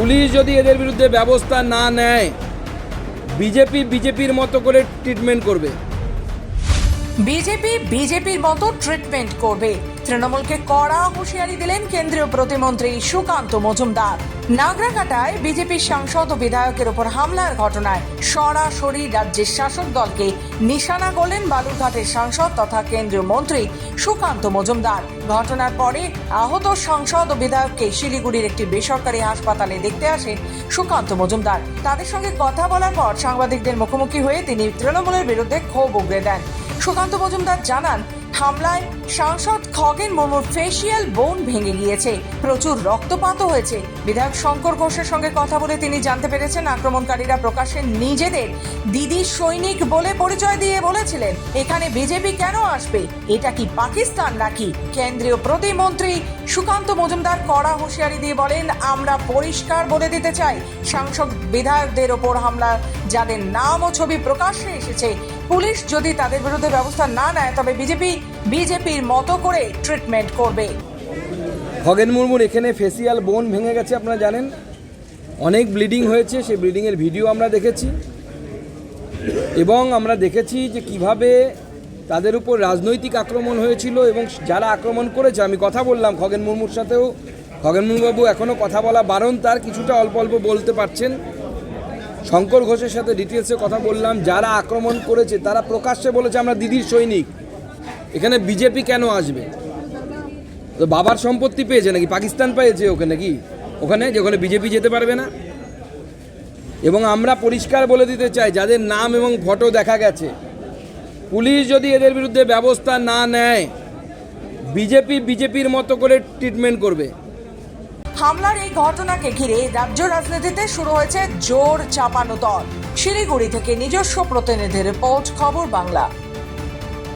Police যদি এদের বিরুদ্ধে ব্যবস্থা না নেয় বিজেপি বিজেপির মতো করে ট্রিটমেন্ট করবে। বিজেপি, বিজেপির মতো ট্রিটমেন্ট করবে। তৃণমূলকে কড়া হুঁশিয়ারি দিলেন কেন্দ্রীয় প্রতিমন্ত্রী সুকান্ত মজুমদার। নাগরাকাটায় বিজেপির সাংসদ ও বিধায়কের উপর হামলার ঘটনায় সরাসরি রাজ্যের শাসক দলকে নিশানা করলেন বালুরঘাটের সাংসদ তথা কেন্দ্রীয় মন্ত্রী সুকান্ত মজুমদার। ঘটনার পরে আহত সাংসদ ও বিধায়ককে শিলিগুড়ির একটি বেসরকারি হাসপাতালে দেখতে আসেন সুকান্ত মজুমদার। তাদের সঙ্গে কথা বলার পর সাংবাদিকদের মুখোমুখি হয়ে তিনি তৃণমূলের বিরুদ্ধে ক্ষোভ উগড়ে দেন। সুকান্ত মজুমদার জানান হামলায় সাংসদ খগেন মুর্মুর ফেসিয়াল বোন ভেঙে গিয়েছে। প্রচুর রক্তপাতও হয়েছে। বিধায়ক শঙ্কর ঘোষের সঙ্গে কথা বলে তিনি জানতে পেরেছেন, আক্রমণকারীরা প্রকাশ্যে নিজেদের দিদি সৈনিক বলে পরিচয় দিয়ে বলেছিলেন, এখানে বিজেপি কেন আসবে? এটা কি পাকিস্তান নাকি? কেন্দ্রীয় প্রতিমন্ত্রী সুকান্ত মজুমদার কড়া হুঁশিয়ারি দিয়ে বলেন, আমরা পরিষ্কার বলে দিতে চাই। সাংসদ বিধায়কদের ওপর হামলা, যাদের নাম ও ছবি প্রকাশ্যে এসেছে পুলিশ যদি তাদের বিরুদ্ধে ব্যবস্থা না নেয়, তবে বিজেপি বিজেপির মতো করে ট্রিটমেন্ট করবে। খগেন মুর্মুর, এখানে ফেসিয়াল বোন ভেঙে গেছে আপনারা জানেন। অনেক ব্লিডিং হয়েছে, সেই ব্লিডিংয়ের ভিডিও আমরা দেখেছি। এবং আমরা দেখেছি যে কীভাবে তাদের উপর রাজনৈতিক আক্রমণ হয়েছিল এবং যারা আক্রমণ করেছে, আমি কথা বললাম খগেন মুর্মুর সাথেও। খগেন মুর্মুবাবু এখনও কথা বলা বারণ, তার কিছুটা অল্প অল্প বলতে পারছেন। শঙ্কর ঘোষের সাথে ডিটেলসে কথা বললাম, যারা আক্রমণ করেছে, তারা প্রকাশ্যে বলেছে আমরা দিদির সৈনিক। এখানে বিজেপি কেন আসবে? তো বাবার সম্পত্তি পেয়েছে নাকি? পাকিস্তান পেয়েছে ওখানে কি ওখানে, যে ওখানে বিজেপি যেতে পারবে না? এবং আমরা পরিষ্কার বলে দিতে চাই, যাদের নাম এবং ফটো দেখা গেছে, পুলিশ যদি এদের বিরুদ্ধে ব্যবস্থা না নেয় বিজেপি বিজেপির মতো করে ট্রিটমেন্ট করবে। হামলার এই ঘটনাকে ঘিরে রাজ্য রাজনীতিতে শুরু হয়েছে জোর চাপানো দল। শিলিগুড়ি থেকে নিজস্ব প্রতিনিধি রিপোর্ট, খবর বাংলা।